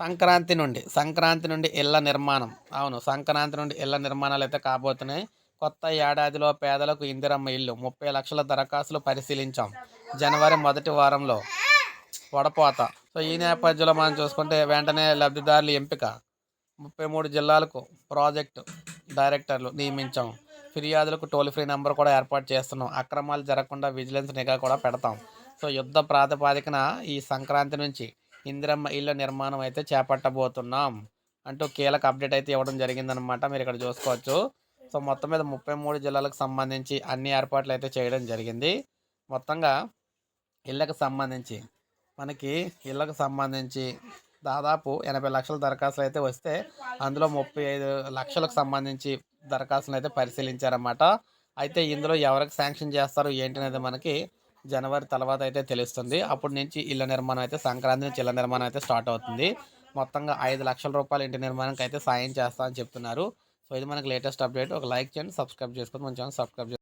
సంక్రాంతి నుండి సంక్రాంతి నుండి ఇళ్ళ నిర్మాణం. అవును సంక్రాంతి నుండి ఇళ్ళ నిర్మాణాలు అయితే కాబోతున్నాయి. కొత్త ఏడాదిలో పేదలకు ఇందిరమ్మ ఇల్లు ముప్పై లక్షల దరఖాస్తులు పరిశీలించాం. జనవరి మొదటి వారంలో వడపోత. సో ఈ నేపథ్యంలో మనం చూసుకుంటే వెంటనే లబ్ధిదారుల ఎంపిక. ముప్పై మూడు జిల్లాలకు ప్రాజెక్టు డైరెక్టర్లు నియమించాం. ఫిర్యాదులకు టోల్ ఫ్రీ నెంబర్ కూడా ఏర్పాటు చేస్తున్నాం. అక్రమాలు జరగకుండా విజిలెన్స్ నిఘా కూడా పెడతాం. సో యుద్ధ ప్రాతిపాదికన ఈ సంక్రాంతి నుంచి ఇందిరమ్మ ఇళ్ళ నిర్మాణం అయితే చేపట్టబోతున్నాం. అంటూ కీలక అప్డేట్ అయితే ఇవ్వడం జరిగిందనమాట మీరు ఇక్కడ చూసుకోవచ్చు. సో మొత్తం మీద ముప్పై మూడు జిల్లాలకు సంబంధించి అన్ని ఏర్పాట్లు అయితే చేయడం జరిగింది. మొత్తంగా ఇళ్ళకు సంబంధించి మనకి ఇళ్ళకు సంబంధించి దాదాపు ఎనభై లక్షల దరఖాస్తులు అయితే వస్తే అందులో ముప్పై ఐదు లక్షలకు సంబంధించి దరఖాస్తులు అయితే పరిశీలించారన్నమాట. అయితే ఇందులో ఎవరికి శాంక్షన్ చేస్తారు ఏంటనేది మనకి జనవరి తర్వాత అయితే తెలుస్తుంది. అప్పటి నుంచి ఇళ్ళ నిర్మాణం అయితే సంక్రాంతి నుంచి ఇళ్ళ నిర్మాణం అయితే స్టార్ట్ అవుతుంది. మొత్తంగా ఐదు లక్షల రూపాయల ఇంటి నిర్మాణానికి అయితే సాయం చేస్తా అని చెప్తున్నారు. సో ఇది మనకి లేటెస్ట్ అప్డేట్. ఒక లైక్ చేయండి సబ్స్క్రైబ్ చేసుకొని మన ఛానల్ సబ్స్క్రైబ్